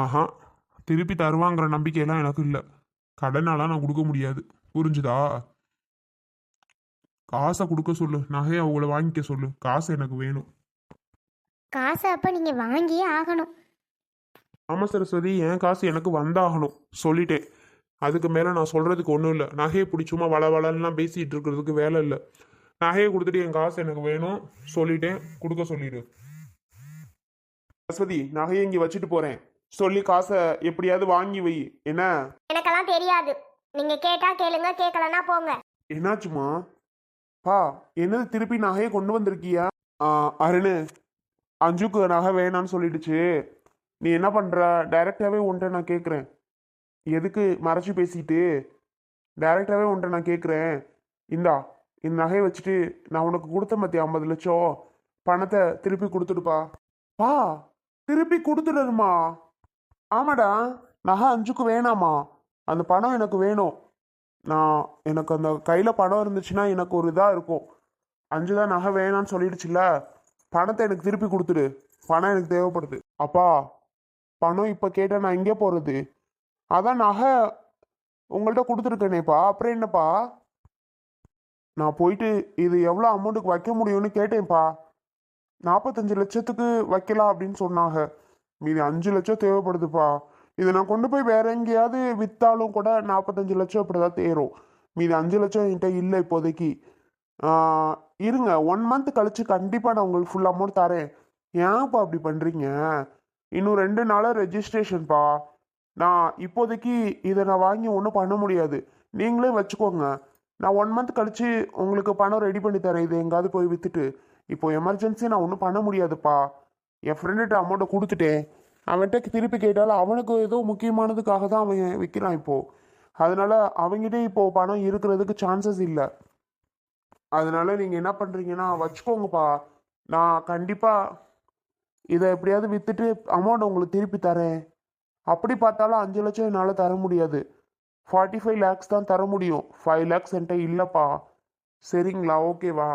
ஆஹா திருப்பி தருவாங்கிற நம்பிக்கையெல்லாம் எனக்கு இல்லை. கடனாலாம் நான் கொடுக்க முடியாது. புரிஞ்சுதா? காசை கொடுக்க சொல்லு. நகையை அவங்கள வாங்கிக்க சொல்லு. காசு எனக்கு வேணும். காசை அப்போ நீங்கள் வாங்கியே ஆகணும். ஆமாம் சரஸ்வதி என் காசு எனக்கு வந்தாகணும். சொல்லிட்டேன். அதுக்கு மேலே நான் சொல்கிறதுக்கு ஒன்றும் இல்லை. நகையை பிடி சும்மா வள வளன்லாம் பேசிகிட்டு இருக்கிறதுக்கு வேலை இல்லை. நகையை கொடுத்துட்டு என் காசு எனக்கு வேணும். சொல்லிட்டேன். கொடுக்க சொல்லிடு. சரஸ்வதி நகையை இங்கே வச்சுட்டு போகிறேன் சொல்லி காசை எப்படியாவது வாங்கி வை. என்ன? எனக்கெல்லாம் தெரியாது. நீங்கள் கேட்டால் கேளுங்க கேட்கலன்னா போங்க. என்னாச்சுமா? பா என்னது திருப்பி நகையை கொண்டு வந்திருக்கியா? ஆ, அருணு அஞ்சுக்கு நகை வேணான்னு சொல்லிடுச்சு. நீ என்ன பண்ற? டைரக்டாவே உன்ட்ட நான் கேட்குறேன் எதுக்கு மறைச்சு பேசிட்டு? டைரக்டாவே உன்ட்ட நான் கேட்குறேன் இந்தா இந்த நகையை வச்சுட்டு நான் உனக்கு கொடுத்த மத்தி ஐம்பது லட்சம்? பணத்தை திருப்பி கொடுத்துடுப்பா. பா திருப்பி கொடுத்துடுமா ஆமாடா நகை அஞ்சுக்கு வேணாமா? அந்த பணம் எனக்கு வேணும். நான் எனக்கு அந்த கையில் பணம் இருந்துச்சுன்னா எனக்கு ஒரு இதாக இருக்கும். அஞ்சு தான் நகை வேணான்னு சொல்லிடுச்சுல பணத்தை எனக்கு திருப்பி கொடுத்துடு. பணம் எனக்கு தேவைப்படுது. அப்பா பணம் இப்போ கேட்டால் நான் எங்கே போகிறது அதான் நகை உங்கள்கிட்ட கொடுத்துருக்கேனேப்பா. அப்புறம் என்னப்பா? நான் போயிட்டு இது எவ்வளோ அமௌண்ட்டுக்கு வைக்க முடியும்னு கேட்டேன்ப்பா. நாற்பத்தஞ்சு லட்சத்துக்கு வைக்கலாம் அப்படின்னு சொன்னாங்க. மீதி அஞ்சு லட்சம் தேவைப்படுதுப்பா. இதை நான் கொண்டு போய் வேற எங்கேயாவது விற்றாலும் கூட நாற்பத்தஞ்சு லட்சம் இப்படிதான் தேரும். மீதி அஞ்சு லட்சம் என்கிட்ட இல்லை இப்போதைக்கு. இருங்க ஒன் மந்த் கழிச்சு கண்டிப்பாக நான் உங்களுக்கு ஃபுல் அமௌண்ட் தரேன். ஏன்ப்பா அப்படி பண்ணுறீங்க இன்னும் ரெண்டு நாளாக ரெஜிஸ்ட்ரேஷன்ப்பா நான் இப்போதைக்கு இதை நான் வாங்கி ஒன்றும் பண்ண முடியாது. நீங்களே வச்சுக்கோங்க. நான் ஒன் மந்த் கழிச்சு உங்களுக்கு பணம் ரெடி பண்ணி தரேன். இது எங்காவது போய் விற்றுட்டு இப்போ எமர்ஜென்சி நான் ஒன்றும் பண்ண முடியாதுப்பா. என் ஃப்ரெண்டுகிட்ட அமௌண்ட்டை கொடுத்துட்டேன். அவன்கிட்ட திருப்பி கேட்டாலும் அவனுக்கு ஏதோ முக்கியமானதுக்காக தான் அவன் விற்கிறான் இப்போது அதனால் அவங்ககிட்ட இப்போ பணம் இருக்கிறதுக்கு சான்சஸ் இல்லை. அதனால் நீங்கள் என்ன பண்ணுறீங்கன்னா வச்சுக்கோங்கப்பா. நான் கண்டிப்பாக இதை எப்படியாவது விற்றுட்டு அமௌண்ட் உங்களுக்கு திருப்பி தரேன். அப்படி பார்த்தாலும் அஞ்சு லட்சம் என்னால் தர முடியாது. ஃபார்ட்டி ஃபைவ் லேக்ஸ் தான் தர முடியும். ஃபைவ் லேக்ஸ் என்கிட்ட இல்லைப்பா. சரிங்களா? ஓகேவா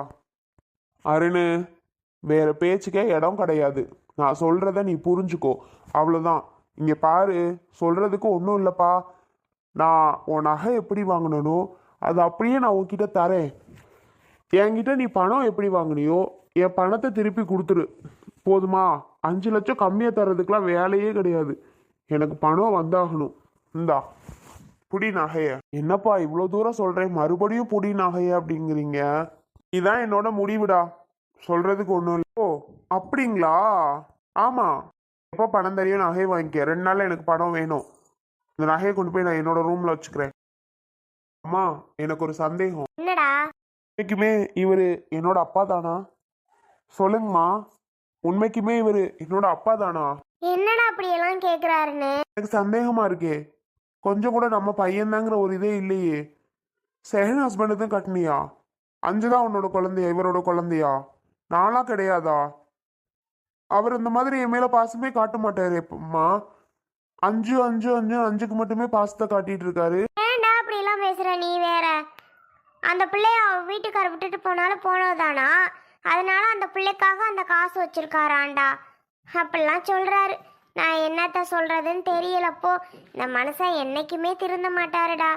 அருணு. வேற பேச்சுக்கே இடம் கிடையாது. நான் சொல்கிறத நீ புரிஞ்சுக்கோ. அவ்வளோதான் இங்கே பாரு சொல்கிறதுக்கு ஒன்றும் இல்லைப்பா. நான் உன் நகை எப்படி வாங்கினனோ அது அப்படியே நான் உன்கிட்ட தரேன். என்கிட்ட நீ பணம் எப்படி வாங்கினியோ என் பணத்தை திருப்பி கொடுத்துரு. போதுமா? அஞ்சு லட்சம் கம்மியாக தர்றதுக்கெலாம் வேலையே கிடையாது. எனக்கு பணம் வந்தாகணும். இந்தா புடி நகைய. என்னப்பா இவ்வளோ தூரம் சொல்கிறேன் மறுபடியும் புடி நகைய அப்படிங்கிறீங்க. இதான் என்னோட முடிவுடா. சொல்கிறதுக்கு ஒன்றும் இல்லை. ஓ அப்படிங்களா? ஆமாம் எப்போ பணம் தெரியும் நகையை வாங்கிக்க. ரெண்டு நாளில் எனக்கு பணம் வேணும். இந்த நகையை கொண்டு போய் நான் என்னோட ரூமில் வச்சுக்கிறேன். அம்மா எனக்கு ஒரு சந்தேகம். என்னடா? உண்மைக்குமே இவர் என்னோட அப்பா தானா? சொல்லுங்கம்மா. உண்மைக்குமே இவர் என்னோட அப்பா தானா? என்னடா அப்படியெல்லாம் கேட்குறாருன்னு எனக்கு சந்தேகமா இருக்கே. கொஞ்சம் கூட நம்ம பையன்தாங்கிற ஒரு இதே இல்லையே. செகண்ட் ஹஸ்பண்டு தான் கட்டினியா? அஞ்சு தான் உன்னோட குழந்தையா? இவரோட குழந்தையா? நானா கிடையாதா? அவர் இந்த மாதிரி என் மேல பாசமே காட்ட மாட்டாரு எப்பமா அஞ்சு அஞ்சு அஞ்சு அஞ்சுக்கு மட்டுமே பாசத்தை காட்டிட்டு இருக்காரு. ஏன்டா அப்படிலாம் பேசுற நீ வேற? அந்த பிள்ளைய அவ வீட்டுக்கார விட்டுட்டு போனாலும் போனதானா அதனால அந்த பிள்ளைக்காக அந்த காசு வச்சிருக்காராண்டா? அப்படிலாம் சொல்றாரு. நான் என்னத்த சொல்றதுன்னு தெரியலப்போ. இந்த மனுஷன் என்னைக்குமே திருந்த மாட்டாருடா.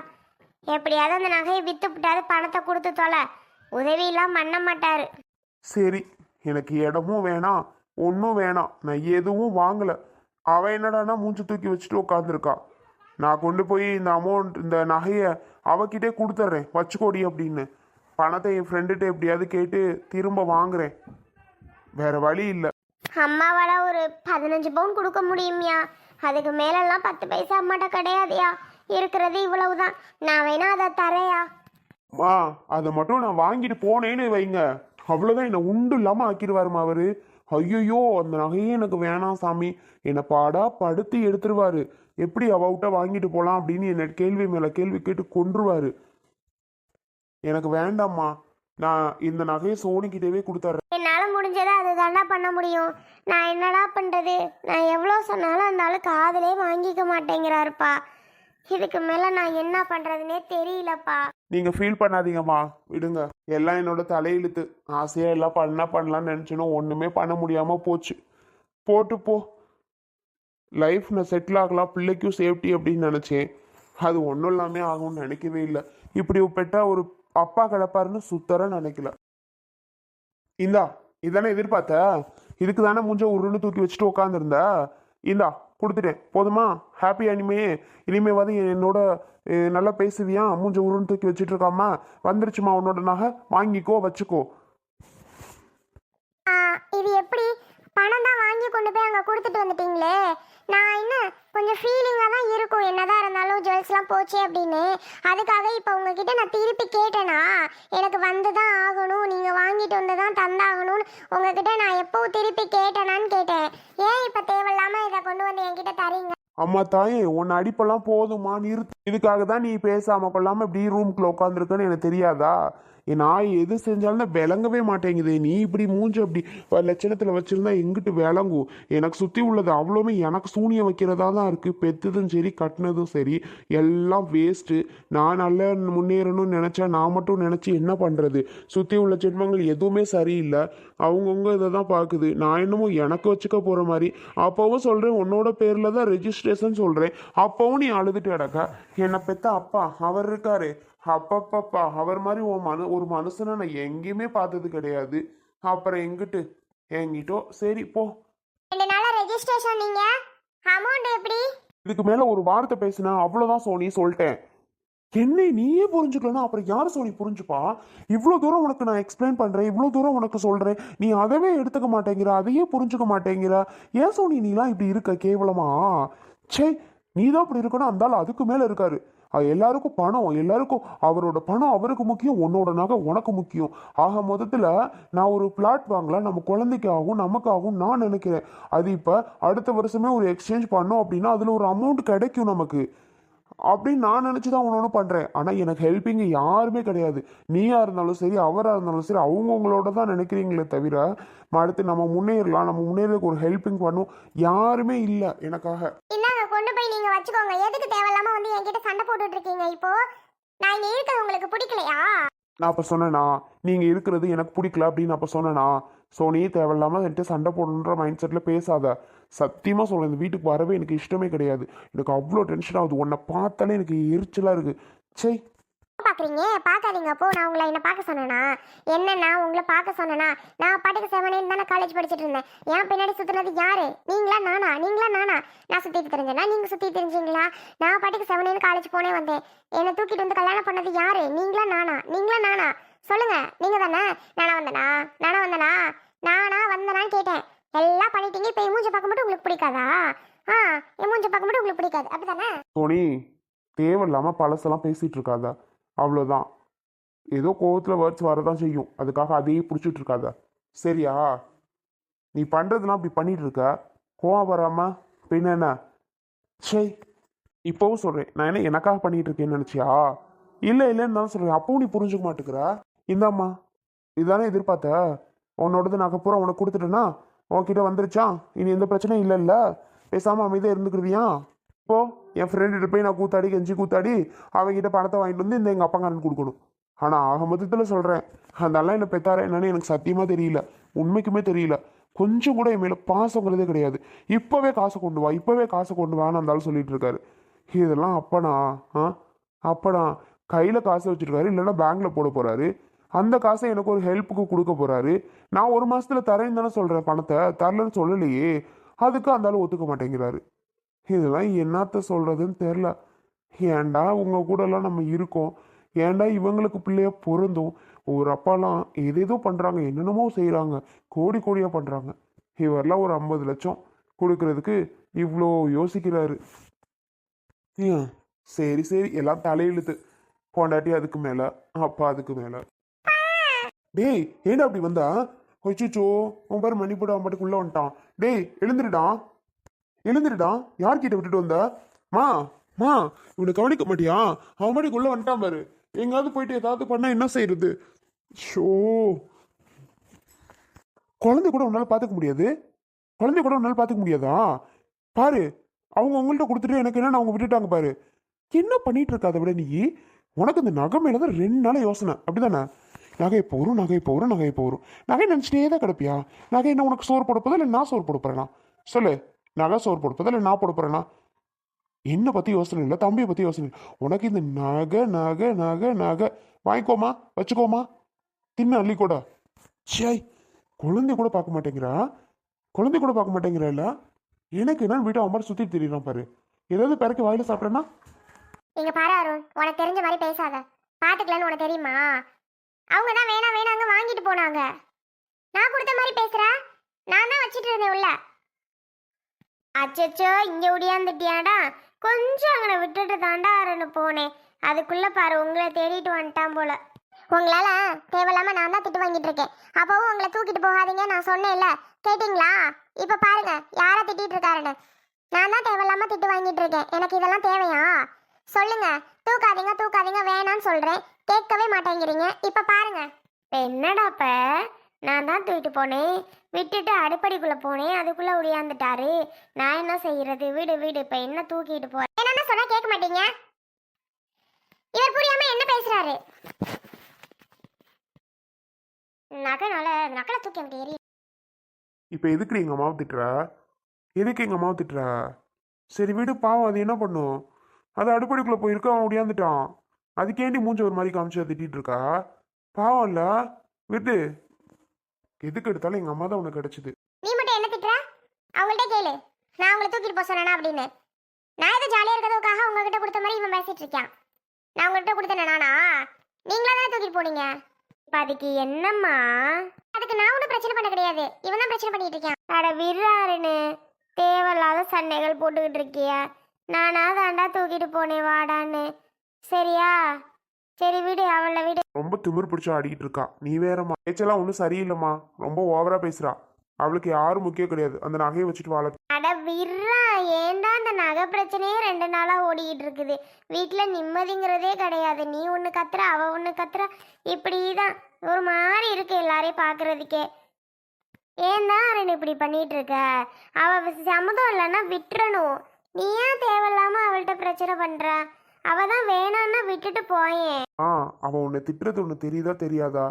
எப்படியாவது அந்த நகையை வித்து விட்டாது பணத்தை கொடுத்து தொலை. உதவியெல்லாம் பண்ண மாட்டாரு. சரி எனக்கு இடமும் வேணாம் ஒன்றும் வேணாம். நான் எதுவும் வாங்கலை. அவன் என்னடான்னா மூஞ்சி தூக்கி வச்சுட்டு உட்காந்துருக்கா நான் கொண்டு போய் இந்த அமௌண்ட் இந்த நகையை அவகிட்டே கொடுத்துட்றேன் வச்சுக்கோடி அப்படின்னு. பணத்தை என் ஃப்ரெண்டுகிட்ட எப்படியாவது கேட்டு திரும்ப வாங்குறேன். வேற வழி இல்லை. அம்மாவால ஒரு பதினஞ்சு பவுன் கொடுக்க முடியும்யா. அதுக்கு மேலெல்லாம் பத்து பைசா அம்மாட்ட கிடையாதுயா. இருக்கிறது இவ்வளவுதான். நான் வேணா அதை தரேயா. மா அதை மட்டும் நான் வாங்கிட்டு போனேன்னு வைங்க. அவ்வளோதான் என்னை உண்டு இல்லாமல் ஆக்கிடுவாருமா அவரு? ஐயோ அந்த நகையே எனக்கு வேணாம் சாமி. என்னை பாடா படுத்து எடுத்துருவாரு. எப்படி அவகிட்ட வாங்கிட்டு போகலாம் அப்படின்னு என்னை கேள்வி மேலே கேள்வி கேட்டு கொன்றுவாரு. எனக்கு வேண்டாம்மா நான் இந்த நகையை சோனிக்கிட்டவே கொடுத்துட்றேன் என்னால் முடிஞ்சதை அதுதான்டா பண்ண முடியும். நான் என்னடா பண்ணுறது நான் எவ்வளோ சொன்னாலும் அந்த ஆளு காதலே வாங்கிக்க மாட்டேங்கிறாருப்பா. இதுக்கு மேல நான் என்ன பண்றதுனே தெரியலப்பா. நீங்கள் ஃபீல் பண்ணாதீங்கம்மா. விடுங்க. எல்லாம் என்னோட தலையெழுத்து. ஆசையாக எல்லாம் பண்ணா பண்ணலாம்னு நினைச்சனோ ஒன்றுமே பண்ண முடியாமல் போச்சு. போட்டு போ. லைஃப் நான் செட்டில் ஆகலாம். பிள்ளைக்கும் சேஃப்டி அப்படின்னு நினச்சேன். அது ஒன்றும் இல்லாமே ஆகும்னு நினைக்கவே இல்லை. இப்படி பெட்டா ஒரு அப்பா கிடப்பாருன்னு சுத்தர நினைக்கல. இந்தா இதானே எதிர்பார்த்த? இதுக்கு தானே மூஞ்ச உருன்னு தூக்கி வச்சுட்டு உட்காந்துருந்த இந்தா கொடுத்துட்டேன். போதுமா? ஹாப்பி அனிமே இனிமேவாது என்னோட நல்லா பேசுவியா? மூஞ்ச உருன்னு தூக்கி வச்சுட்டு இருக்காமா வந்துருச்சுமா உன்னோட நகை? வாங்கிக்கோ வச்சுக்கோ. இது எப்படி? பணம் தான் வாங்கி கொண்டு போய் அங்கே கொடுத்துட்டு வந்துட்டீங்களே. நான் கொஞ்சம் ஃபீலிங்காக தான் இருக்கும். என்னதான் இருந்தாலும் ஜுவல்ஸ்லாம் போச்சு அப்படின்னு. அதுக்காக இப்போ உங்ககிட்ட நான் திருப்பி கேட்டேனா எனக்கு வந்து தான் ஆகணும். நீங்கள் வாங்கிட்டு வந்து தான் தந்தாகணும்னு உங்ககிட்ட நான் எப்போ திருப்பி கேட்டேனான்னு கேட்டேன். ஏன் இப்போ தேவையில்லாமல் இதை கொண்டு வந்து என்கிட்ட தரீங்க? அம்மா தாயே உன் அடிப்பெல்லாம் போதுமா நிறுத்து. இதுக்காக தான் நீ பேசாம கொள்ளாம இப்படி ரூம்குள்ள உட்காந்துருக்கன்னு எனக்கு தெரியாதா? நான் எது செஞ்சாலும் விளங்கவே மாட்டேங்குது. நீ இப்படி மூஞ்சி அப்படி லட்சணத்தில் வச்சுருந்தா எங்கிட்டு விளங்கும் எனக்கு சுற்றி உள்ளது அவ்வளோமே எனக்கு சூனியம் வைக்கிறதா தான் இருக்குது பெத்ததும் சரி கட்டினதும் சரி எல்லாம் வேஸ்ட்டு நான் நல்லா முன்னேறணும்னு நினச்சா நான் மட்டும் நினச்சி என்ன பண்ணுறது சுற்றி உள்ள ஜென்மங்கள் எதுவுமே சரியில்லை. அவங்கவுங்க இதை தான் பார்க்குது நான் என்னமோ எனக்கு வச்சுக்க போகிற மாதிரி. அப்போவும் சொல்கிறேன் உன்னோட பேரில் தான் ரெஜிஸ்ட்ரேஷன் சொல்கிறேன் அப்போவும் நீ அழுதுட்டு கிடக்க. என்னை பெத்த அப்பா அவர் இருக்காரு. அப்பப்பப்பா அவர் மாதிரி உன் மனு ஒரு மனுஷனை நான் எங்கேயுமே பார்த்தது கிடையாது. அப்புறம் எங்கிட்டு? எங்கிட்டோ சரி போ. ரெண்டு நாளாக ரெஜிஸ்ட்ரேஷன் நீங்கள் அமௌண்ட் எப்படி? இதுக்கு மேல ஒரு வார்த்தை பேசினா அவ்வளவுதான் சோனி சொல்லிட்டேன். என்னை நீயே புரிஞ்சுக்கலன்னா அப்புறம் யார் சோனி புரிஞ்சுப்பா? இவ்வளோ தூரம் உனக்கு நான் எக்ஸ்பிளைன் பண்றேன் இவ்வளோ தூரம் உனக்கு சொல்றேன். நீ அதவே எடுத்துக்க மாட்டேங்கிற அதையே புரிஞ்சுக்க மாட்டேங்கிற. ஏன் சோனி நீலாம் இப்படி இருக்க கேவலமா? ச்சே நீ தான் இப்படி இருக்கணும் அந்த ஆள் அதுக்கு மேல இருக்காரு. எல்லாருக்கும் பணம் எல்லாருக்கும் அவரோட பணம் அவருக்கு முக்கியம் உன்னோட நகை உனக்கு முக்கியம். ஆக மொத்தத்தில் நான் ஒரு பிளாட் வாங்கலாம் நம்ம குழந்தைக்காகவும் நமக்காகவும் நான் நினைக்கிறேன். அது இப்போ அடுத்த வருஷமே ஒரு எக்ஸ்சேஞ்ச் பண்ணோம் அப்படின்னா அதில் ஒரு அமௌண்ட் கிடைக்கும் நமக்கு. அப்படின்னு நான் நினச்சி தான் ஒன்று ஒன்று பண்ணுறேன் ஆனால் எனக்கு ஹெல்ப்பிங்கு யாருமே கிடையாது. நீயாக இருந்தாலும் சரி அவராக இருந்தாலும் சரி அவங்கவுங்களோட தான் நினைக்கிறீங்களே தவிர அடுத்து நம்ம முன்னேறலாம் நம்ம முன்னேறதுக்கு ஒரு ஹெல்ப்பிங் பண்ணும் யாருமே இல்லை எனக்காக. கொண்டு போய் நீங்க வச்சுக்கோங்க. எதுக்கு தேவையில்லாம வந்து என்கிட்ட சண்டை போட்டுட்டு இருக்கீங்க இப்போ? நான் இங்க இருக்கிறது உங்களுக்கு பிடிக்கலையா? நான் அப்போ சொன்னேனா நீங்கள் இருக்கிறது எனக்கு பிடிக்கல அப்படின்னு அப்போ சொன்னேனா ஸோ நீ தேவையில்லாமல் என்கிட்ட சண்டை போடணுன்ற மைண்ட் செட்டில் பேசாத. சத்தியமாக சொல்கிறேன் இந்த வீட்டுக்கு வரவே எனக்கு இஷ்டமே கிடையாது. எனக்கு அவ்வளோ டென்ஷன் ஆகுது. உன்னை பார்த்தாலே எனக்கு எரிச்சலாக இருக்குது சே பாக்குறீங்க? பார்க்காதீங்க. அப்போ நான் உங்களை என்ன பார்க்க சொன்னேனா? என்னன்னா உங்களை பார்க்க சொன்னேனா? நான் பாட்டுக்கு செவனேன்னு தானே காலேஜ் படிச்சுட்டு இருந்தேன். என் பின்னாடி சுற்றுனது யாரு? நீங்களா நானா? நீங்களா நானா? நான் சுற்றிட்டு தெரிஞ்சேனா? நீங்க சுத்தி தெரிஞ்சீங்களா? நான் பாட்டுக்கு செவனேன்னு காலேஜ் போனே வந்தேன். என்னை தூக்கிட்டு வந்து கல்யாணம் பண்ணது யாரு? நீங்களா நானா? நீங்களா நானா? சொல்லுங்க. நீங்க தானே? நானா வந்தனா? நானா வந்தனா? நானா வந்தனான்னு கேட்டேன். எல்லாம் பண்ணிட்டீங்க. இப்போ மூஞ்ச பார்க்க மட்டும் உங்களுக்கு பிடிக்காதா? ஆ என் மூஞ்ச பார்க்க மட்டும் உங்களுக்கு பிடிக்காது. அப்படிதானே சோனி தேவையில்லாமல் பழசெல்லாம் பேசிகிட்டு இருக்காதா. அவ்வளோதான் ஏதோ கோவத்தில் வேர்ட்ஸ் வரதான் செய்யும். அதுக்காக அதையே பிடிச்சிட்டு இருக்காத சரியா? நீ பண்ணுறதுலாம் அப்படி பண்ணிட்டு இருக்க கோவம் வராம பின்ன என்ன சே இப்போவும் சொல்கிறேன் நான் என்ன எனக்காக பண்ணிட்டு இருக்கேன்னு நினச்சியா? இல்லை இல்லைன்னு தான் சொல்கிறேன் அப்பவும் நீ புரிஞ்சுக்க மாட்டேங்கிற. இந்தாம்மா இதுதானே எதிர்பார்த்த? உன்னோடது நகை பூரா உனக்கு கொடுத்துட்டேன்னா உன்கிட்ட வந்துருச்சா? இனி எந்த பிரச்சனையும் இல்லைல்ல? பேசாமல் அமைதியாக இருந்துக்கிருவியா இப்போ என் ஃப்ரெண்டுகிட்ட போய் நான் கூத்தாடி கெஞ்சி கூத்தாடி அவங்ககிட்ட பணத்தை வாங்கிட்டு வந்து இந்த எங்கள் அப்பாங்காரன் கொடுக்கணும். ஆனால் ஆக மொத்தத்தில் சொல்கிறேன் அதெல்லாம் என்ன பெத்தார என்னன்னு எனக்கு சத்தியமாக தெரியல. உண்மைக்குமே தெரியல. கொஞ்சம் கூட என் மேலே பாசங்கிறதே கிடையாது. இப்போவே காசை கொண்டு வா இப்போவே காசை கொண்டு வான்னு இருந்தாலும் சொல்லிட்டு இருக்காரு. இதெல்லாம் அப்பனா? ஆ? அப்பனா? கையில் காசை வச்சிருக்காரு இல்லைன்னா பேங்கில் போட போகிறாரு அந்த காசை எனக்கு ஒரு ஹெல்ப்புக்கு கொடுக்க போகிறாரு நான் ஒரு மாதத்தில் தரேன்னு தானே சொல்கிறேன் பணத்தை. தரலன்னு சொல்லலையே. அதுக்கு அந்தாலும் ஒத்துக்க மாட்டேங்கிறாரு. இதெல்லாம் என்னத்த சொல்றதுன்னு தெரில ஏன்டா உங்க கூடலாம் நம்ம இருக்கோம். ஏன்டா இவங்களுக்கு பிள்ளைய பொருந்தும். ஒரு அப்பாலாம் ஏதேதோ பண்ணுறாங்க என்னென்னமோ செய்கிறாங்க கோடி கோடியாக பண்ணுறாங்க இவரெல்லாம் ஒரு ஐம்பது லட்சம் கொடுக்கறதுக்கு இவ்வளோ யோசிக்கிறாரு. ஏன், சரி சரி. எல்லாம் தலையெழுத்து. பொண்டாட்டி அதுக்கு மேலே அப்பா அதுக்கு மேலே. டேய் ஏண்டா அப்படி வந்தா? கொச்சிச்சோ உன் பேர் மணி போட்டு அவன் வந்துட்டான். டேய் எழுந்துருடான் எழுந்துருடா யார்கிட்ட விட்டுட்டு வந்த? மா மா இவனை கவனிக்க மாட்டியா? அவன் பாட்டுக்கு உள்ள வந்துட்டான் பாரு. எங்காவது போயிட்டு ஏதாவது பண்ணா என்ன செய்யறது ஷோ. குழந்தை கூட உன்னால பாத்துக்க முடியாது. குழந்தை கூட உன்னால பாத்துக்க முடியாதா? பாரு அவங்க உங்கள்ட்ட கொடுத்துட்டு எனக்கு என்ன அவங்க விட்டுட்டாங்க பாரு. என்ன பண்ணிட்டு இருக்காத விட நீ? உனக்கு இந்த நகை மேல தான் ரெண்டு நாள் யோசனை. அப்படிதானே? நகை இப்போ வரும்? நகை இப்போ வரும்? நகை இப்போ வரும்? நகை நினச்சிட்டே தான் கிடப்பியா? நகை என்ன உனக்கு சோறு போட போதா? இல்லை நான் சோறு போட சொல்லு. நகை சோறு போடுப்பதா இல்லை நான் போட என்னை பற்றி யோசனை இல்லை தம்பியை பற்றி யோசனை இல்லை. உனக்கு இந்த நகை நகை நகை நகை. வாங்கிக்கோமா? வச்சுக்கோமா? தின்னு அள்ளி கூட. சாய் குழந்தை கூட பார்க்க மாட்டேங்கிறா? குழந்தை கூட பார்க்க மாட்டேங்கிறா இல்லை? எனக்கு என்ன வீட்டை அவன் சுற்றி சுற்றிட்டு திரியிறான் பாரு. ஏதாவது பிறக்க வாயில சாப்பிட்றேன்னா இங்க பாரு அருண் உனக்கு தெரிஞ்ச மாதிரி பேசாத. பாத்துக்கலன்னு உனக்கு தெரியுமா? அவங்க தான் வேணாம் வேணாங்க வாங்கிட்டு போனாங்க. நான் கொடுத்த மாதிரி பேசுற? நான் தான் வச்சிட்டு இருந்தேன் உள்ள. அச்சச்சோ இங்க ஒடியாந்துட்டியாடா கொஞ்சம் அங்கனை விட்டுட்டு தாண்டா அரனு போனேன். அதுக்குள்ள பாரு உங்களை தேடிட்டு வந்துட்டான் போல. உங்களால தேவையில்லாம நான் தான் திட்டு வாங்கிட்டு இருக்கேன். அப்பவும் உங்களை தூக்கிட்டு போகாதீங்க நான் சொன்னேன்ல. கேட்டிங்களா? இப்ப பாருங்க யாரை திட்டிட்டு இருக்காருன்னு. நான் தான் தேவையில்லாம திட்டு வாங்கிட்டு இருக்கேன். எனக்கு இதெல்லாம் தேவையா? சொல்லுங்க. தூக்காதீங்க தூக்காதீங்க வேணாம்னு சொல்றேன். கேட்கவே மாட்டேங்கிறீங்க. இப்ப பாருங்க. என்னடா இப்ப நான் தான் தூக்கிட்டு போனேன். விட்டுட்டு அடுப்படிக்குள்ளே போனேன். அதுக்குள்ளே ஒடியாந்துட்டாரு நான் என்ன செய்யறது? வீடு வீடு. இப்போ என்ன தூக்கிட்டு போகிறேன் என்னென்ன சொன்னால் கேட்க மாட்டீங்க? இவர் புரியாமல் என்ன பேசுகிறாரு நகனால நகலை தூக்கி எனக்கு எரி இப்போ எதுக்கு எங்கள் அம்மாவை திட்டுறா? எதுக்கு எங்கள் அம்மாவை திட்டுறா? சரி விடு. பாவம். அது என்ன பண்ணும்? அது அடுப்படிக்குள்ளே போயிருக்கு. அவன் ஒடியாந்துட்டான் அதுக்கேண்டி மூஞ்ச ஒரு மாதிரி காமிச்சு திட்டிகிட்டு இருக்கா? பாவம் இல்லை? விட்டு எதுக்கு எடுத்தாலும் எங்க அம்மா தான் உனக்கு கிடைச்சது. நீ மட்டும் என்ன திட்டுற? அவங்கள்ட்ட கேளு. நான் உங்களை தூக்கிட்டு போக சொன்னேனா அப்படின்னு. நான் ஏதோ ஜாலியா இருக்கிறதுக்காக உங்ககிட்ட கொடுத்த மாதிரி இவன் பேசிட்டு இருக்கான். நான் உங்கள்கிட்ட கொடுத்தேன் நானா? நீங்களா தானே தூக்கிட்டு போனீங்க? இப்போ அதுக்கு என்னம்மா? அதுக்கு நான் ஒன்றும் பிரச்சனை பண்ண கிடையாது. இவன் தான் பிரச்சனை பண்ணிட்டு இருக்கான். அட விடுறாருன்னு. தேவையில்லாத சண்டைகள் போட்டுக்கிட்டு இருக்கிய. நானா தாண்டா தூக்கிட்டு போனேன் வாடான்னு. சரியா? சரி விடு அவளை விடு. ரொம்ப திமிர் பிடிச்சு ஆடிக்கிட்டு இருக்கா. நீ வேறம்மா. பேச்செல்லாம் ஒன்றும் சரியில்லைம்மா. ரொம்ப ஓவரா பேசுறா. அவளுக்கு யாரும் முக்கியம் கிடையாது. அந்த நகையை வச்சுட்டு வாழ அட விர்றா ஏன்டா அந்த நகை பிரச்சனையே ரெண்டு நாளா ஓடிக்கிட்டு இருக்குது. வீட்டில் நிம்மதிங்கிறதே கிடையாது. நீ ஒன்று கத்துற அவ ஒன்று கத்துற. இப்படி தான் ஒரு மாதிரி இருக்கு எல்லாரையும் பார்க்கறதுக்கே ஏன் தான் அருண் இப்படி பண்ணிட்டு இருக்க? அவ சம்மதம் இல்லைன்னா விட்டுறணும். நீ ஏன் தேவையில்லாம அவள்கிட்ட பிரச்சனை பண்ற? அவ தான் வேணான்னா விட்டுட்டு போயேன். ஆ அவன் உன்னை திட்டுறது ஒன்று தெரியுதா தெரியாதா?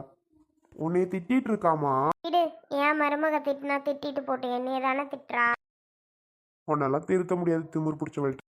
உன்னை திட்டிட்டு இருக்காமா? விடு ஏன் மருமக திட்டினா திட்டிட்டு போட்டு என்னைய தானே திட்டுறா. உன்னெல்லாம் திருத்த முடியாது திமிர் பிடிச்சவள்கிட்ட